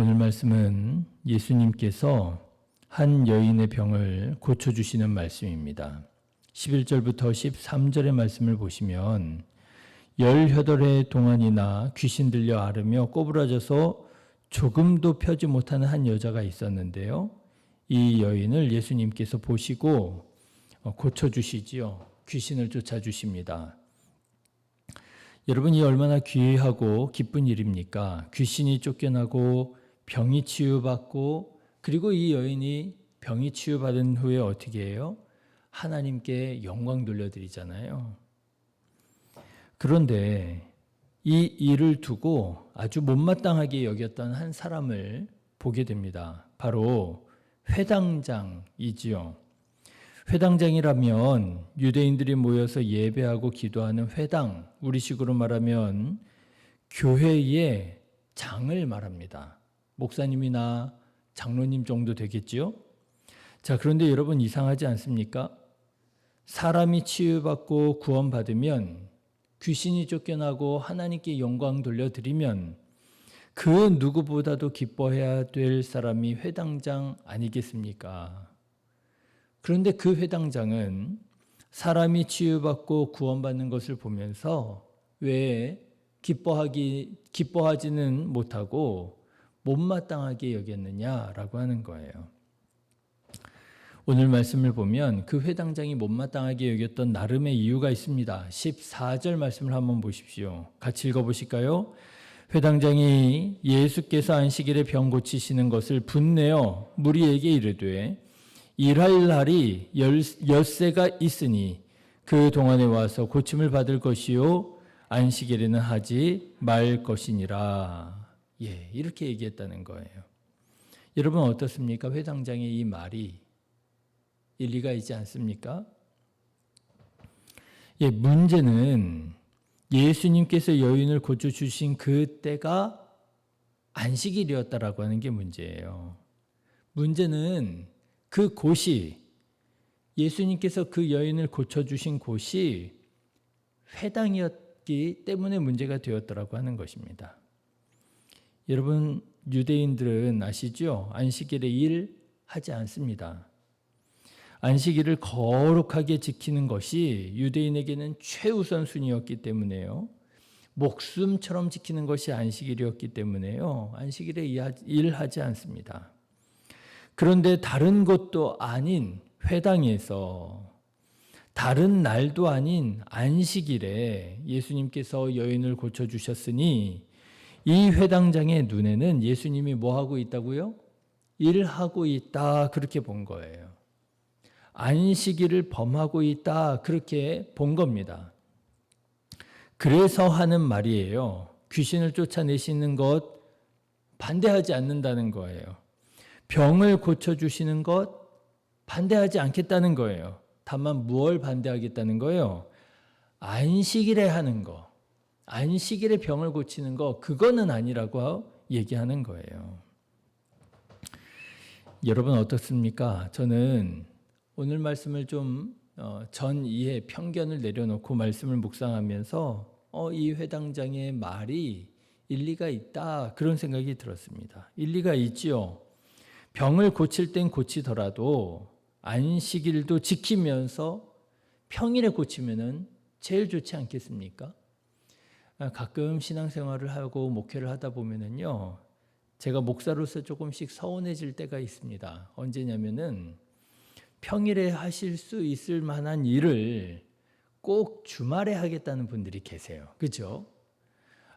오늘 말씀은 예수님께서 한 여인의 병을 고쳐주시는 말씀입니다. 11절부터 13절의 말씀을 보시면 열여덟 동안이나 귀신 들려 앓으며 꼬부라져서 조금도 펴지 못하는 한 여자가 있었는데요. 이 여인을 예수님께서 보시고 어, 고쳐주시지요. 귀신을 쫓아주십니다. 여러분, 이 얼마나 귀하고 기쁜 일입니까? 귀신이 쫓겨나고 병이 치유받고 그리고 이 여인이 병이 치유받은 후에 어떻게 해요? 하나님께 영광 돌려드리잖아요. 그런데 이 일을 두고 아주 못마땅하게 여겼던 한 사람을 보게 됩니다. 바로 회당장이지요. 회당장이라면 유대인들이 모여서 예배하고 기도하는 회당, 우리식으로 말하면 교회의 장을 말합니다. 목사님이나 장로님 정도 되겠지요? 자, 그런데 여러분 이상하지 않습니까? 사람이 치유받고 구원받으면 귀신이 쫓겨나고 하나님께 영광 돌려드리면 그 누구보다도 기뻐해야 될 사람이 회당장 아니겠습니까? 그런데 그 회당장은 사람이 치유받고 구원받는 것을 보면서 왜 기뻐하기, 기뻐하지는 못하고 못마땅하게 여겼느냐라고 하는 거예요. 오늘 말씀을 보면 그 회당장이 못마땅하게 여겼던 나름의 이유가 있습니다. 14절 말씀을 한번 보십시오. 같이 읽어보실까요? 회당장이 예수께서 안식일에 병 고치시는 것을 분내어 무리에게 이르되 일할 날이 엿새가 있으니 그 동안에 와서 고침을 받을 것이요 안식일에는 하지 말 것이니라. 예, 이렇게 얘기했다는 거예요. 여러분 어떻습니까? 회당장의 이 말이 일리가 있지 않습니까? 예, 문제는 예수님께서 여인을 고쳐 주신 그 때가 안식일이었다라고 하는 게 문제예요. 문제는 그 곳이 예수님께서 그 여인을 고쳐 주신 곳이 회당이었기 때문에 문제가 되었더라고 하는 것입니다. 여러분 유대인들은 아시죠? 안식일에 일 하지 않습니다. 안식일을 거룩하게 지키는 것이 유대인에게는 최우선 순위였기 때문에요. 목숨처럼 지키는 것이 안식일이었기 때문에요. 안식일에 일하지 않습니다. 그런데 다른 것도 아닌 회당에서 다른 날도 아닌 안식일에 예수님께서 여인을 고쳐주셨으니 이 회당장의 눈에는 예수님이 뭐 하고 있다고요? 일하고 있다. 그렇게 본 거예요. 안식일을 범하고 있다. 그렇게 본 겁니다. 그래서 하는 말이에요. 귀신을 쫓아내시는 것 반대하지 않는다는 거예요. 병을 고쳐주시는 것 반대하지 않겠다는 거예요. 다만 무엇 반대하겠다는 거예요? 안식일에 하는 거. 안식일에 병을 고치는 거, 그거는 아니라고 얘기하는 거예요. 여러분 어떻습니까? 저는 오늘 말씀을 좀전 어, 이해 편견을 내려놓고 말씀을 묵상하면서 어, 이 회당장의 말이 일리가 있다 그런 생각이 들었습니다. 일리가 있지요. 병을 고칠 땐 고치더라도 안식일도 지키면서 평일에 고치면은 제일 좋지 않겠습니까? 아, 가끔 신앙생활을 하고 목회를 하다 보면은요, 제가 목사로서 조금씩 서운해질 때가 있습니다. 언제냐면은 평일에 하실 수 있을 만한 일을 꼭 주말에 하겠다는 분들이 계세요. 그죠?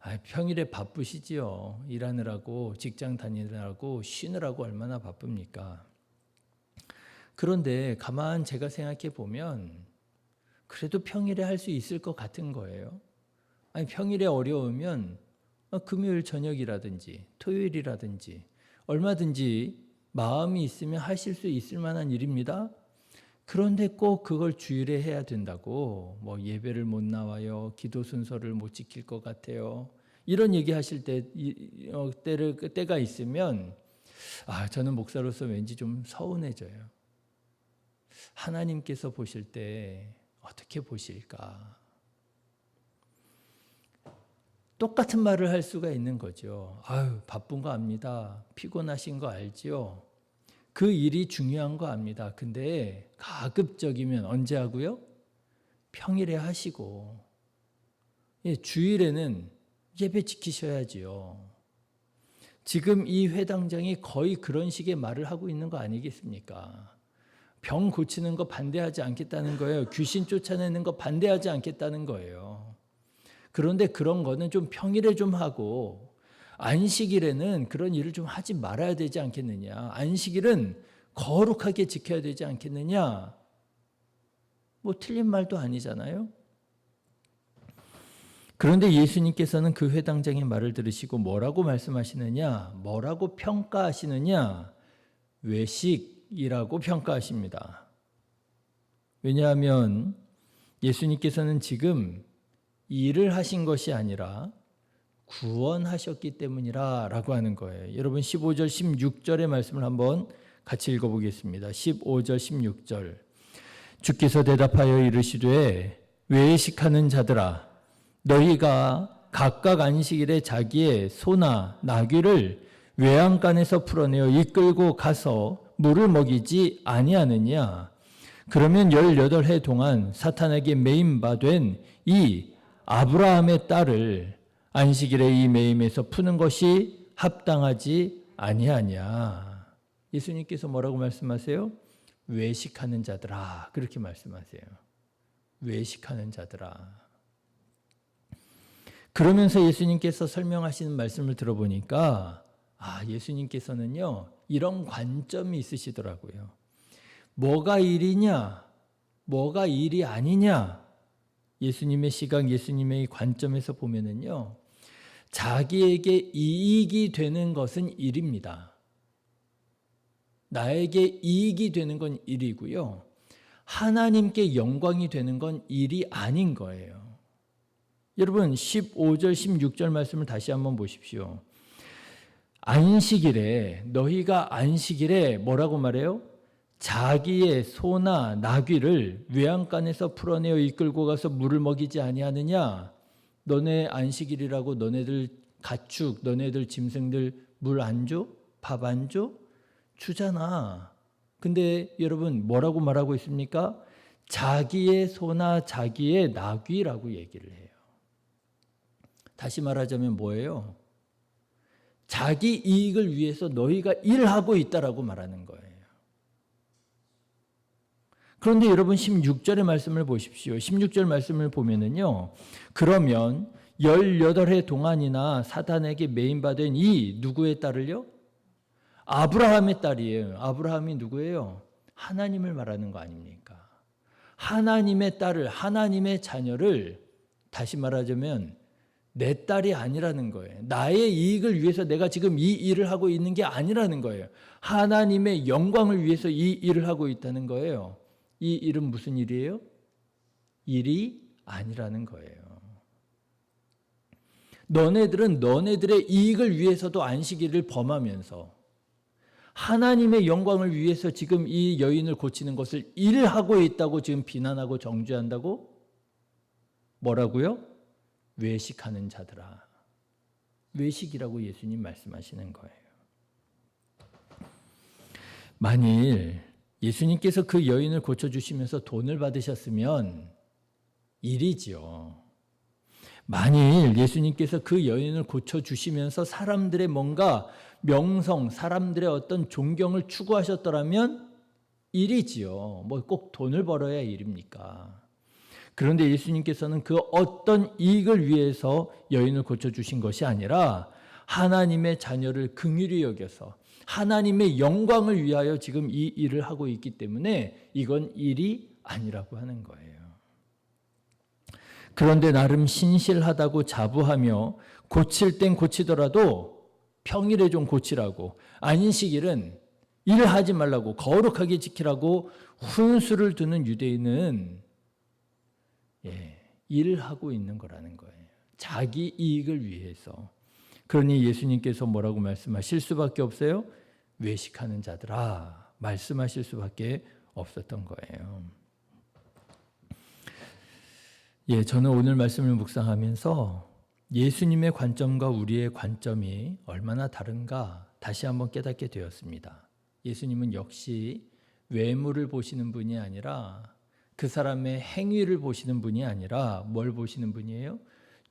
아, 평일에 바쁘시지요. 일하느라고, 직장 다니느라고, 쉬느라고 얼마나 바쁩니까? 그런데 가만 제가 생각해 보면 그래도 평일에 할 수 있을 것 같은 거예요. 아니, 평일에 어려우면 금요일 저녁이라든지 토요일이라든지 얼마든지 마음이 있으면 하실 수 있을 만한 일입니다. 그런데 꼭 그걸 주일에 해야 된다고 뭐 예배를 못 나와요. 기도 순서를 못 지킬 것 같아요. 이런 얘기 하실 때 어, 때를 때가 있으면 아, 저는 목사로서 왠지 좀 서운해져요. 하나님께서 보실 때 어떻게 보실까? 똑같은 말을 할 수가 있는 거죠. 아유, 바쁜 거 압니다. 피곤하신 거 알지요. 그 일이 중요한 거 압니다. 근데 가급적이면 언제 하고요? 평일에 하시고 예, 주일에는 예배 지키셔야지요. 지금 이 회당장이 거의 그런 식의 말을 하고 있는 거 아니겠습니까? 병 고치는 거 반대하지 않겠다는 거예요. 귀신 쫓아내는 거 반대하지 않겠다는 거예요. 그런데 그런 거는 좀 평일에 좀 하고 안식일에는 그런 일을 좀 하지 말아야 되지 않겠느냐. 안식일은 거룩하게 지켜야 되지 않겠느냐. 뭐 틀린 말도 아니잖아요. 그런데 예수님께서는 그 회당장의 말을 들으시고 뭐라고 말씀하시느냐? 뭐라고 평가하시느냐? 외식이라고 평가하십니다. 왜냐하면 예수님께서는 지금 일을 하신 것이 아니라 구원하셨기 때문이라 라고 하는 거예요. 여러분 15절 16절의 말씀을 한번 같이 읽어보겠습니다. 15절 16절 주께서 대답하여 이르시되 외식하는 자들아 너희가 각각 안식일에 자기의 소나 나귀를 외양간에서 풀어내어 이끌고 가서 물을 먹이지 아니하느냐 그러면 18해 동안 사탄에게 매임 바된 이 아브라함의 딸을 안식일에 이 매임에서 푸는 것이 합당하지 아니하냐. 예수님께서 뭐라고 말씀하세요? 외식하는 자들아. 그렇게 말씀하세요. 외식하는 자들아. 그러면서 예수님께서 설명하시는 말씀을 들어보니까 아, 예수님께서는요. 이런 관점이 있으시더라고요. 뭐가 일이냐? 뭐가 일이 아니냐? 예수님의 시각, 예수님의 관점에서 보면은요, 자기에게 이익이 되는 것은 일입니다. 나에게 이익이 되는 건 일이고요. 하나님께 영광이 되는 건 일이 아닌 거예요. 여러분, 15절, 16절 말씀을 다시 한번 보십시오. 안식일에, 너희가 안식일에 뭐라고 말해요? 자기의 소나 나귀를 외양간에서 풀어내어 이끌고 가서 물을 먹이지 아니하느냐? 너네 안식일이라고 너네들 가축, 너네들 짐승들 물 안 줘? 밥 안 줘? 주잖아. 근데 여러분 뭐라고 말하고 있습니까? 자기의 소나 자기의 나귀라고 얘기를 해요. 다시 말하자면 뭐예요? 자기 이익을 위해서 너희가 일하고 있다라고 말하는 거예요. 그런데 여러분 16절의 말씀을 보십시오. 16절 말씀을 보면은요. 그러면 18해 동안이나 사단에게 메인받은 이 누구의 딸을요? 아브라함의 딸이에요. 아브라함이 누구예요? 하나님을 말하는 거 아닙니까? 하나님의 딸을, 하나님의 자녀를 다시 말하자면 내 딸이 아니라는 거예요. 나의 이익을 위해서 내가 지금 이 일을 하고 있는 게 아니라는 거예요. 하나님의 영광을 위해서 이 일을 하고 있다는 거예요. 이 일은 무슨 일이에요? 일이 아니라는 거예요. 너네들은 너네들의 이익을 위해서도 안식일을 범하면서 하나님의 영광을 위해서 지금 이 여인을 고치는 것을 일하고 있다고 지금 비난하고 정죄한다고? 뭐라고요? 외식하는 자들아. 외식이라고 예수님 말씀하시는 거예요. 만일 예수님께서 그 여인을 고쳐주시면서 돈을 받으셨으면 일이지요. 만일 예수님께서 그 여인을 고쳐주시면서 사람들의 뭔가 명성, 사람들의 어떤 존경을 추구하셨더라면 일이지요. 뭐 꼭 돈을 벌어야 일입니까? 그런데 예수님께서는 그 어떤 이익을 위해서 여인을 고쳐주신 것이 아니라 하나님의 자녀를 긍휼히 여겨서 하나님의 영광을 위하여 지금 이 일을 하고 있기 때문에 이건 일이 아니라고 하는 거예요. 그런데 나름 신실하다고 자부하며 고칠 땐 고치더라도 평일에 좀 고치라고 안식일은 일하지 말라고 거룩하게 지키라고 훈수를 두는 유대인은 예, 일을 하고 있는 거라는 거예요. 자기 이익을 위해서. 그러니 예수님께서 뭐라고 말씀하실 수밖에 없어요? 외식하는 자들아 말씀하실 수밖에 없었던 거예요. 예, 저는 오늘 말씀을 묵상하면서 예수님의 관점과 우리의 관점이 얼마나 다른가 다시 한번 깨닫게 되었습니다. 예수님은 역시 외모를 보시는 분이 아니라 그 사람의 행위를 보시는 분이 아니라 뭘 보시는 분이에요?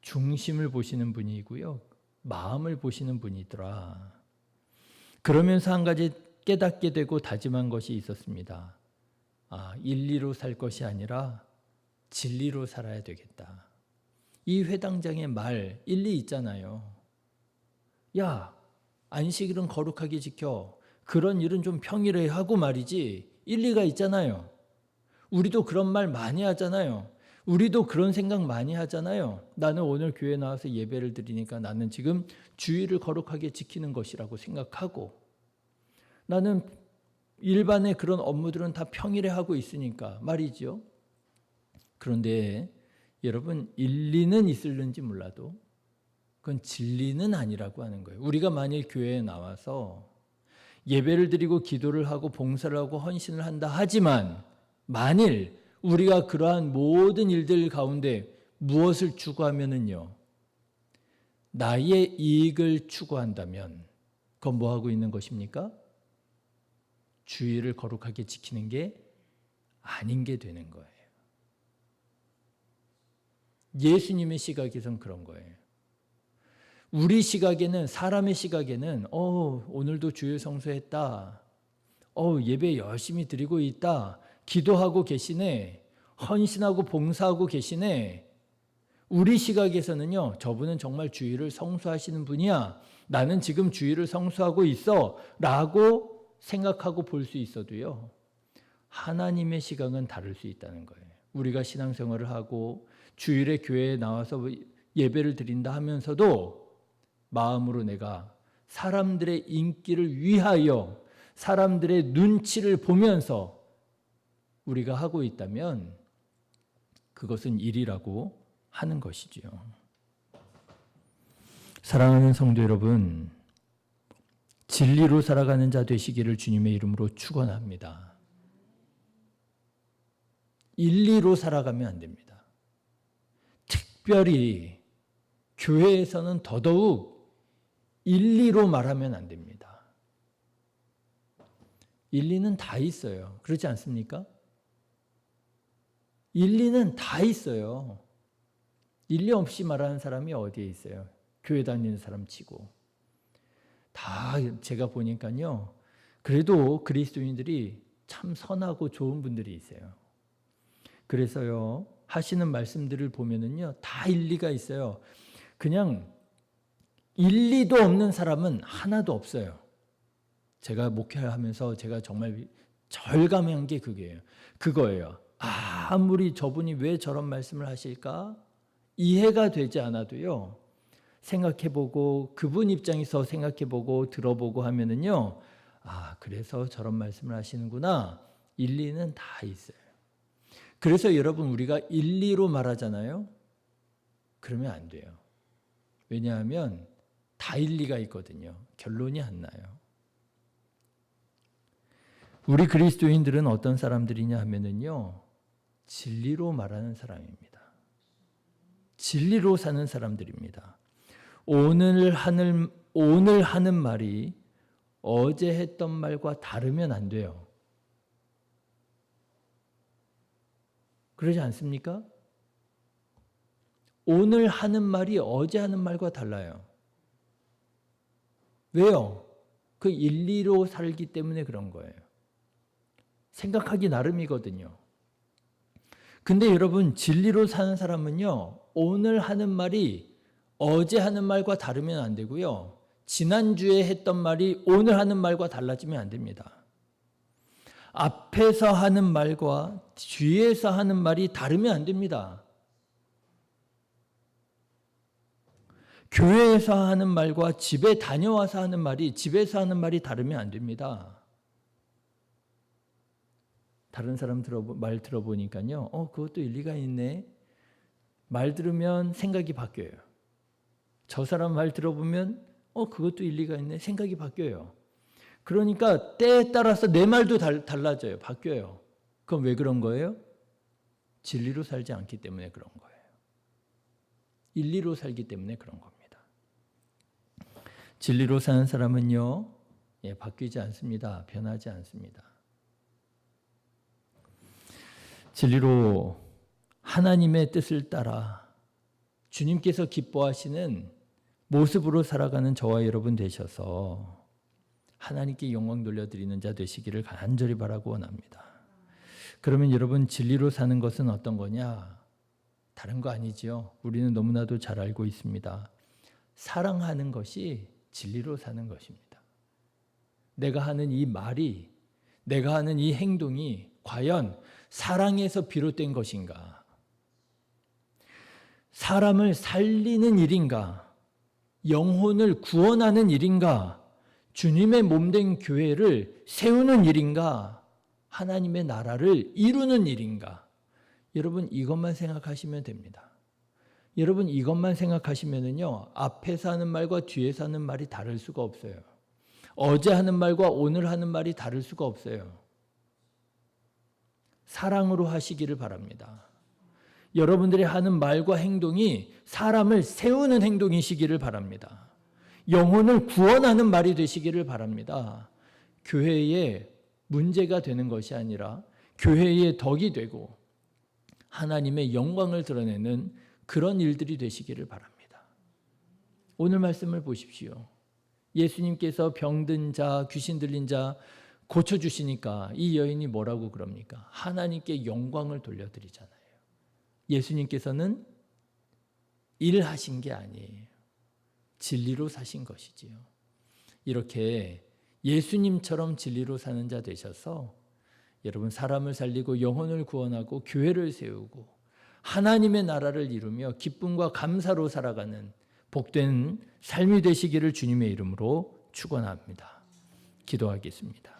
중심을 보시는 분이고요. 마음을 보시는 분이더라. 그러면서 한 가지 깨닫게 되고 다짐한 것이 있었습니다. 아, 일리로 살 것이 아니라 진리로 살아야 되겠다. 이 회당장의 말 일리 있잖아요. 야, 안식일은 거룩하게 지켜. 그런 일은 좀 평일에 하고 말이지. 일리가 있잖아요. 우리도 그런 말 많이 하잖아요. 우리도 그런 생각 많이 하잖아요. 나는 오늘 교회 나와서 예배를 드리니까 나는 지금 주의를 거룩하게 지키는 것이라고 생각하고 나는 일반의 그런 업무들은 다 평일에 하고 있으니까 말이죠. 그런데 여러분 일리는 있을는지 몰라도 그건 진리는 아니라고 하는 거예요. 우리가 만일 교회에 나와서 예배를 드리고 기도를 하고 봉사를 하고 헌신을 한다 하지만 만일 우리가 그러한 모든 일들 가운데 무엇을 추구하면은요. 나의 이익을 추구한다면 그건 뭐 하고 있는 것입니까? 주의를 거룩하게 지키는 게 아닌 게 되는 거예요. 예수님의 시각에선 그런 거예요. 우리 시각에는 사람의 시각에는 어 오늘도 주일 성수했다. 어 예배 열심히 드리고 있다. 기도하고 계시네. 헌신하고 봉사하고 계시네. 우리 시각에서는요. 저분은 정말 주일을 성수하시는 분이야. 나는 지금 주일을 성수하고 있어 라고 생각하고 볼 수 있어도요. 하나님의 시각은 다를 수 있다는 거예요. 우리가 신앙생활을 하고 주일에 교회에 나와서 예배를 드린다 하면서도 마음으로 내가 사람들의 인기를 위하여 사람들의 눈치를 보면서 우리가 하고 있다면 그것은 일이라고 하는 것이지요. 사랑하는 성도 여러분, 진리로 살아가는 자 되시기를 주님의 이름으로 축원합니다. 인리로 살아가면 안 됩니다. 특별히 교회에서는 더더욱 인리로 말하면 안 됩니다. 인리는 다 있어요. 그렇지 않습니까? 인리는 다 있어요. 인리 없이 말하는 사람이 어디에 있어요? 교회 다니는 사람 치고. 다 제가 보니까요. 그래도 그리스도인들이 참 선하고 좋은 분들이 있어요. 그래서요. 하시는 말씀들을 보면은요. 다 일리가 있어요. 그냥 일리도 없는 사람은 하나도 없어요. 제가 목회하면서 제가 정말 절감한 게 그게요. 그거예요. 아무리 저분이 왜 저런 말씀을 하실까? 이해가 되지 않아도요. 생각해보고 그분 입장에서 생각해보고 들어보고 하면은요. 아, 그래서 저런 말씀을 하시는구나. 일리는 다 있어요. 그래서 여러분 우리가 일리로 말하잖아요. 그러면 안 돼요. 왜냐하면 다 일리가 있거든요. 결론이 안 나요. 우리 그리스도인들은 어떤 사람들이냐 하면은요. 진리로 말하는 사람입니다. 진리로 사는 사람들입니다. 오늘 하는 오늘 하는 말이 어제 했던 말과 다르면 안 돼요. 그러지 않습니까? 오늘 하는 말이 어제 하는 말과 달라요. 왜요? 그 일리로 살기 때문에 그런 거예요. 생각하기 나름이거든요. 근데 여러분, 진리로 사는 사람은요, 오늘 하는 말이 어제 하는 말과 다르면 안 되고요. 지난주에 했던 말이 오늘 하는 말과 달라지면 안 됩니다. 앞에서 하는 말과 뒤에서 하는 말이 다르면 안 됩니다. 교회에서 하는 말과 집에 다녀와서 하는 말이 집에서 하는 말이 다르면 안 됩니다. 다른 사람 들어 말 들어보니까요. 어, 그것도 일리가 있네. 말 들으면 생각이 바뀌어요. 저 사람 말 들어보면 어, 그것도 일리가 있네. 생각이 바뀌어요. 그러니까 때에 따라서 내 말도 달, 달라져요. 바뀌어요. 그럼 왜 그런 거예요? 진리로 살지 않기 때문에 그런 거예요. 인리로 살기 때문에 그런 겁니다. 진리로 사는 사람은요, 예, 바뀌지 않습니다. 변하지 않습니다. 진리로 하나님의 뜻을 따라 주님께서 기뻐하시는 모습으로 살아가는 저와 여러분 되셔서 하나님께 영광 돌려드리는 자 되시기를 간절히 바라고 원합니다. 그러면 여러분 진리로 사는 것은 어떤 거냐? 다른 거 아니지요. 우리는 너무나도 잘 알고 있습니다. 사랑하는 것이 진리로 사는 것입니다. 내가 하는 이 말이 내가 하는 이 행동이 과연 사랑에서 비롯된 것인가? 사람을 살리는 일인가? 영혼을 구원하는 일인가? 주님의 몸된 교회를 세우는 일인가? 하나님의 나라를 이루는 일인가? 여러분 이것만 생각하시면 됩니다. 여러분 이것만 생각하시면은요 앞에서 하는 말과 뒤에서 하는 말이 다를 수가 없어요. 어제 하는 말과 오늘 하는 말이 다를 수가 없어요. 사랑으로 하시기를 바랍니다. 여러분들이 하는 말과 행동이 사람을 세우는 행동이시기를 바랍니다. 영혼을 구원하는 말이 되시기를 바랍니다. 교회에 문제가 되는 것이 아니라 교회의 덕이 되고 하나님의 영광을 드러내는 그런 일들이 되시기를 바랍니다. 오늘 말씀을 보십시오. 예수님께서 병든 자, 귀신 들린 자 고쳐주시니까 이 여인이 뭐라고 그럽니까? 하나님께 영광을 돌려드리잖아요. 예수님께서는 일하신 게 아니에요. 진리로 사신 것이지요. 이렇게 예수님처럼 진리로 사는 자 되셔서 여러분 사람을 살리고 영혼을 구원하고 교회를 세우고 하나님의 나라를 이루며 기쁨과 감사로 살아가는 복된 삶이 되시기를 주님의 이름으로 축원합니다. 기도하겠습니다.